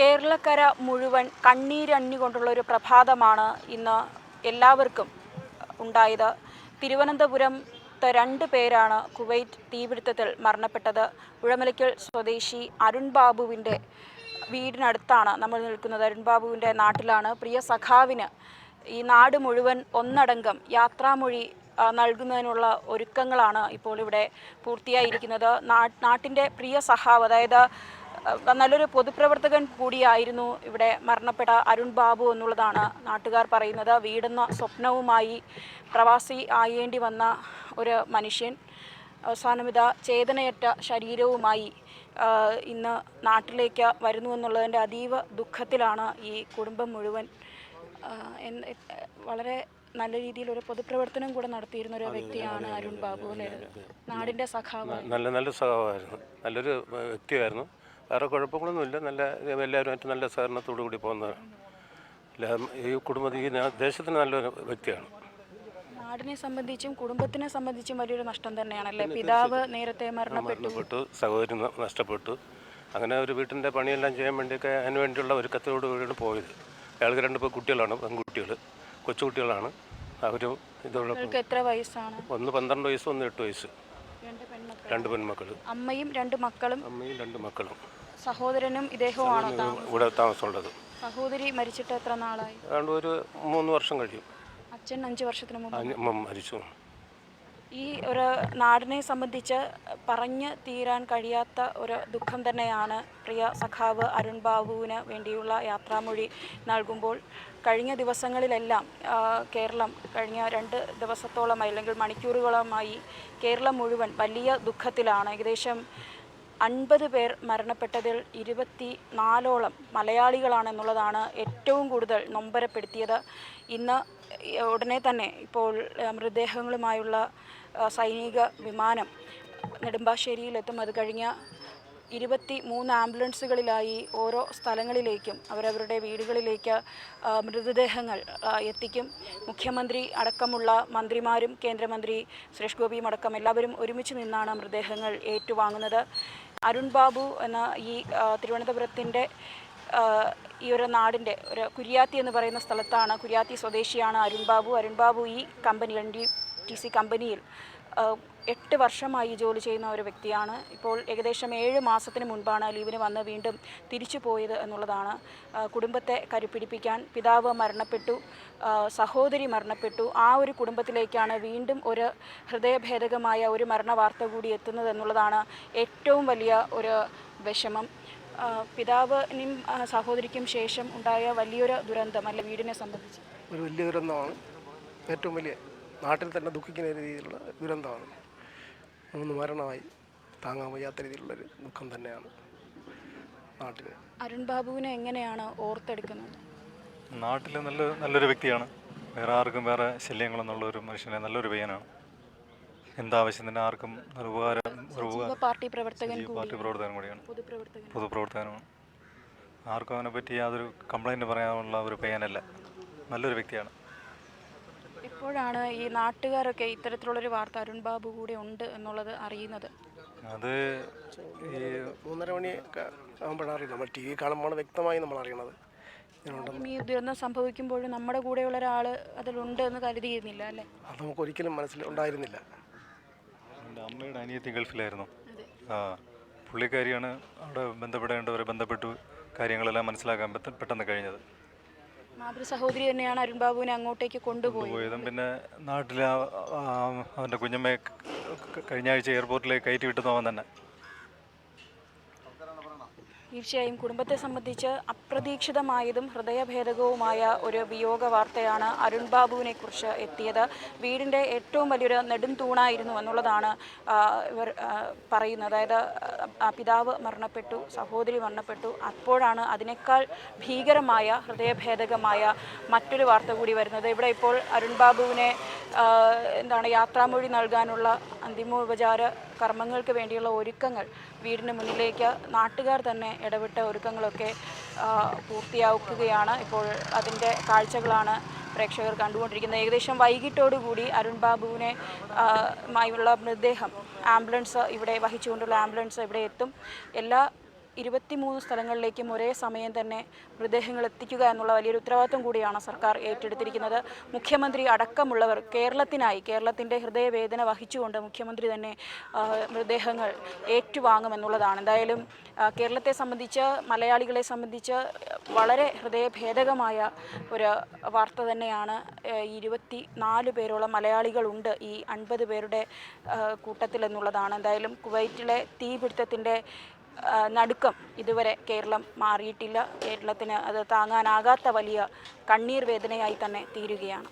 കേരളക്കര മുഴുവൻ കണ്ണീരണ്ണികൊണ്ടുള്ള ഒരു പ്രഭാതമാണ് ഇന്ന് എല്ലാവർക്കും ഉണ്ടായത്. തിരുവനന്തപുരത്തെ രണ്ട് പേരാണ് കുവൈറ്റ് തീപിടുത്തത്തിൽ മരണപ്പെട്ടത്. ഉഴമലയ്ക്കൽ സ്വദേശി അരുൺ ബാബുവിന്റെ വീടിനടുത്താണ് നമ്മൾ നിൽക്കുന്നത്. അരുൺ ബാബുവിന്റെ നാട്ടിലാണ്. പ്രിയ സഖാവിന് ഈ നാട് മുഴുവൻ ഒന്നടങ്കം യാത്രാമൊഴി നൽകുന്നതിനുള്ള ഒരുക്കങ്ങളാണ് ഇപ്പോൾ ഇവിടെ പൂർത്തിയായിരിക്കുന്നത്. നാട്ടിന്റെ പ്രിയ സഖാവ് അതായത് നല്ലൊരു പൊതുപ്രവർത്തകൻ കൂടിയായിരുന്നു ഇവിടെ മരണപ്പെട്ട അരുൺ ബാബു എന്നുള്ളതാണ് നാട്ടുകാർ പറയുന്നത്. വീടെന്ന സ്വപ്നവുമായി പ്രവാസി ആയേണ്ടി വന്ന ഒരു മനുഷ്യൻ അവസാനം ഇതാ ചേതനയറ്റ ശരീരവുമായി ഇന്ന് നാട്ടിലേക്ക് വരുന്നു എന്നുള്ളതിന്റെ അതീവ ദുഃഖത്തിലാണ് ഈ കുടുംബം മുഴുവൻ വളരെ നല്ല രീതിയിൽ ഒരു പൊതുപ്രവർത്തനം കൂടെ നടത്തിയിരുന്ന ഒരു വ്യക്തിയാണ് അരുൺ ബാബു നാടിന്റെ സഖാവ് നല്ല നല്ല സഖാവായിരുന്നു. നല്ലൊരു വ്യക്തിയായിരുന്നു. വേറെ കുഴപ്പങ്ങളൊന്നുമില്ല. നല്ല എല്ലാവരുമായിട്ട് നല്ല സഹകരണത്തോടു കൂടി പോകുന്നതാണ് ഈ കുടുംബത്തിൽ ദേശത്തിന് നല്ലൊരു വ്യക്തിയാണ്. നാടിനെ സംബന്ധിച്ചും കുടുംബത്തിനെ സംബന്ധിച്ചും വലിയൊരു നഷ്ടം തന്നെയാണല്ലേ? പിതാവ് നേരത്തെ മരണപ്പെട്ടു. സഹോദരി നഷ്ടപ്പെട്ടു. അങ്ങനെ ഒരു വീട്ടിന്റെ പണിയെല്ലാം ചെയ്യാൻ വേണ്ടിയൊക്കെ അതിന് വേണ്ടിയുള്ള ഒരു കത്തോടു കൂടിയാണ് പോയത്. അയാൾക്ക് രണ്ട് കുട്ടികളാണ് പെൺകുട്ടികൾ കൊച്ചുകുട്ടികളാണ്. അവരും ഇതോടൊപ്പം എത്ര വയസ്സാണ്? ഒന്ന് പന്ത്രണ്ട് വയസ്സ് ഒന്ന് എട്ട് വയസ്സ്. രണ്ട് പെൺമക്കൾ അമ്മയും രണ്ട് മക്കളും. അമ്മയും രണ്ട് മക്കളും. സഹോദരനും ഇദ്ദേഹവുമാണോ താ ഇവിടെ താമസമുള്ളത്. സഹോദരി മരിച്ചിട്ട് എത്ര നാളായി? അതുകൊണ്ട് ഒരു മൂന്ന് വർഷം കഴിയും. അച്ഛൻ അഞ്ച് വർഷത്തിന് മുമ്പ് അമ്മ മരിച്ചു. ഈ ഒരു നാടിനെ സംബന്ധിച്ച് പറഞ്ഞു തീരാൻ കഴിയാത്ത ഒരു ദുഃഖം തന്നെയാണ് പ്രിയ സഖാവ് അരുൺ ബാബുവിന് വേണ്ടിയുള്ള യാത്രാമൊഴി നൽകുമ്പോൾ കഴിഞ്ഞ ദിവസങ്ങളിലെല്ലാം കേരളം കഴിഞ്ഞ രണ്ട് ദിവസത്തോളമായി അല്ലെങ്കിൽ മണിക്കൂറുകളുമായി കേരളം മുഴുവൻ വലിയ ദുഃഖത്തിലാണ്. ഏകദേശം അൻപത് പേർ മരണപ്പെട്ടതിൽ ഇരുപത്തി നാലോളം മലയാളികളാണെന്നുള്ളതാണ് ഏറ്റവും കൂടുതൽ നൊമ്പരപ്പെടുത്തിയത്. ഇന്ന് ഉടനെ തന്നെ ഇപ്പോൾ മൃതദേഹങ്ങളുമായുള്ള സൈനിക വിമാനം നെടുമ്പാശ്ശേരിയിലെത്തും. അത് കഴിഞ്ഞ ഇരുപത്തി മൂന്ന് ആംബുലൻസുകളിലായി ഓരോ സ്ഥലങ്ങളിലേക്കും അവരവരുടെ വീടുകളിലേക്ക് മൃതദേഹങ്ങൾ എത്തിക്കും. മുഖ്യമന്ത്രി അടക്കമുള്ള മന്ത്രിമാരും കേന്ദ്രമന്ത്രി സുരേഷ് ഗോപിയും അടക്കം എല്ലാവരും ഒരുമിച്ച് നിന്നാണ് മൃതദേഹങ്ങൾ ഏറ്റുവാങ്ങുന്നത്. അരുൺ ബാബു എന്ന ഈ തിരുവനന്തപുരത്തിന്റെ ഈ ഒരു നാടിന്റെ ഒരു കുര്യാത്തി എന്ന് പറയുന്ന സ്ഥലത്താണ് കുര്യാത്തി സ്വദേശിയാണ് അരുൺ ബാബു. അരുൺ ബാബു ഈ കമ്പനി ടി സി കമ്പനിയിൽ എട്ട് വർഷമായി ജോലി ചെയ്യുന്ന ഒരു വ്യക്തിയാണ്. ഇപ്പോൾ ഏകദേശം ഏഴ് മാസത്തിന് മുൻപാണ് ലീവിന് വന്ന് വീണ്ടും തിരിച്ചു പോയത് എന്നുള്ളതാണ്. കുടുംബത്തെ കരുപ്പിടിപ്പിക്കാൻ പിതാവ് മരണപ്പെട്ടു സഹോദരി മരണപ്പെട്ടു. ആ ഒരു കുടുംബത്തിലേക്കാണ് വീണ്ടും ഒരു ഹൃദയഭേദകമായ ഒരു മരണ വാർത്ത കൂടി എത്തുന്നത് എന്നുള്ളതാണ് ഏറ്റവും വലിയ ഒരു വിഷമം. പിതാവിനും സഹോദരിക്കും ശേഷം ഉണ്ടായ വലിയൊരു ദുരന്തം അല്ലെ വീടിനെ സംബന്ധിച്ച്? ഒരു വലിയ ദുരന്തമാണ്. ഏറ്റവും വലിയ നാട്ടിൽ തന്നെ ദുഃഖിക്കുന്ന രീതിയിലുള്ള ദുരന്തമാണ്. മൂന്ന് മരണമായി താങ്ങാൻ വയ്യാത്ത രീതിയിലുള്ളൊരു ദുഃഖം തന്നെയാണ് നാട്ടിൽ അരുൺ ബാബുവിനെ എങ്ങനെയാണ് ഓർത്തെടുക്കുന്നത്? നാട്ടിൽ നല്ല നല്ലൊരു വ്യക്തിയാണ്. വേറെ ആർക്കും വേറെ ശല്യങ്ങളൊന്നുള്ള ഒരു മനുഷ്യനെ നല്ലൊരു പയ്യനാണ്. എന്താവശ്യത്തിന് ആർക്കും ഒരു ഉപകാരം ഒരു ഉപകാരം. പാർട്ടി പ്രവർത്തകൻ പാർട്ടി പ്രവർത്തകൻ കൂടിയാണ്. പൊതുപ്രവർത്തകനാണ് പൊതുപ്രവർത്തകനുമാണ്. ആർക്കും അവനെ പറ്റി യാതൊരു കംപ്ലൈന്റ് പറയാനുള്ള ഒരു പയ്യനല്ല. നല്ലൊരു വ്യക്തിയാണ്. എപ്പോഴാണ് ഈ നാട്ടുകാരൊക്കെ ഇത്തരത്തിലുള്ളൊരു വാർത്ത അരുൺ ബാബു കൂടെ ഉണ്ട് എന്നുള്ളത് അറിയുന്നത്. അത് ഈ മൂന്നര മണി ആകുമ്പോഴാണ് നമ്മൾ ടി വി കാണുമ്പോൾ വ്യക്തമായി നമ്മൾ അറിയണത്. ഈ ദുരന്തം സംഭവിക്കുമ്പോൾ നമ്മുടെ കൂടെയുള്ള ഒരാൾ അതിലുണ്ട് എന്ന് കരുതിയിരുന്നില്ല അല്ലേ? അത് നമുക്ക് ഒരിക്കലും മനസ്സിൽ ഉണ്ടായിരുന്നില്ല. എന്റെ അമ്മയുടെ അനിയത്തി ഗൾഫിലായിരുന്നു. ആ പുള്ളിക്കാരിയാണ് അവിടെ ബന്ധപ്പെടേണ്ടവരെ ബന്ധപ്പെട്ടു കാര്യങ്ങളെല്ലാം മനസ്സിലാക്കാൻ പെട്ടെന്ന് കഴിഞ്ഞത്. മാതൃ സഹോദരി തന്നെയാണ് അരുൺ അങ്ങോട്ടേക്ക് കൊണ്ടുപോയത് പോയതും പിന്നെ നാട്ടിലെ അവന്റെ കുഞ്ഞമ്മയെ കഴിഞ്ഞ ആഴ്ച എയർപോർട്ടിലേക്ക് കയറ്റി വിട്ടുന്നവൻ തന്നെ. തീർച്ചയായും കുടുംബത്തെ സംബന്ധിച്ച് അപ്രതീക്ഷിതമായതും ഹൃദയഭേദകവുമായ ഒരു വിയോഗ വാർത്തയാണ് അരുൺ ബാബുവിനെ കുറിച്ച് എത്തിയത്. വീടിന്റെ ഏറ്റവും വലിയൊരു നെടും തൂണായിരുന്നു എന്നുള്ളതാണ് ഇവർ പറയുന്നത്. അതായത് പിതാവ് മരണപ്പെട്ടു സഹോദരി മരണപ്പെട്ടു. അപ്പോഴാണ് അതിനേക്കാൾ ഭീകരമായ ഹൃദയഭേദകമായ മറ്റൊരു വാർത്ത കൂടി വരുന്നത്. ഇവിടെ ഇപ്പോൾ അരുൺ ബാബുവിനെ എന്താണ് യാത്രാമൊഴി നൽകാനുള്ള അന്തിമോപചാര കർമ്മങ്ങൾക്ക് വേണ്ടിയുള്ള ഒരുക്കങ്ങൾ വീടിന് മുന്നിലേക്ക് നാട്ടുകാർ തന്നെ ഇടപെട്ട ഒരുക്കങ്ങളൊക്കെ പൂർത്തിയാക്കുകയാണ്. ഇപ്പോൾ അതിന്റെ കാഴ്ചകളാണ് പ്രേക്ഷകർ കണ്ടുകൊണ്ടിരിക്കുന്നത്. ഏകദേശം വൈകിട്ടോടുകൂടി അരുൺ ബാബുവിനെ മായുള്ള മൃതദേഹം ആംബുലൻസ് ഇവിടെ വഹിച്ചുകൊണ്ടുള്ള ആംബുലൻസ് ഇവിടെ എത്തും. എല്ലാ ഇരുപത്തിമൂന്ന് സ്ഥലങ്ങളിലേക്കും ഒരേ സമയം തന്നെ മൃതദേഹങ്ങൾ എത്തിക്കുക എന്നുള്ള വലിയൊരു ഉത്തരവാദിത്വം കൂടിയാണ് സർക്കാർ ഏറ്റെടുത്തിരിക്കുന്നത്. മുഖ്യമന്ത്രി അടക്കമുള്ളവർ കേരളത്തിനായി കേരളത്തിന്റെ ഹൃദയവേദന വഹിച്ചുകൊണ്ട് മുഖ്യമന്ത്രി തന്നെ മൃതദേഹങ്ങൾ ഏറ്റുവാങ്ങുമെന്നുള്ളതാണ്. എന്തായാലും കേരളത്തെ സംബന്ധിച്ച് മലയാളികളെ സംബന്ധിച്ച് വളരെ ഹൃദയഭേദകമായ ഒരു വാർത്ത തന്നെയാണ് ഇരുപത്തി നാല് പേരോളം മലയാളികളുണ്ട് ഈ അൻപത് പേരുടെ കൂട്ടത്തിൽ കൂട്ടത്തിലെന്നുള്ളതാണ്. എന്തായാലും കുവൈറ്റിലെ തീപിടുത്തത്തിന്റെ നടുക്കം ഇതുവരെ കേരളം മാറിയിട്ടില്ല. കേരളത്തിന് അത് താങ്ങാനാകാത്ത വലിയ കണ്ണീർ വേദനയായി തന്നെ തീരുകയാണ്.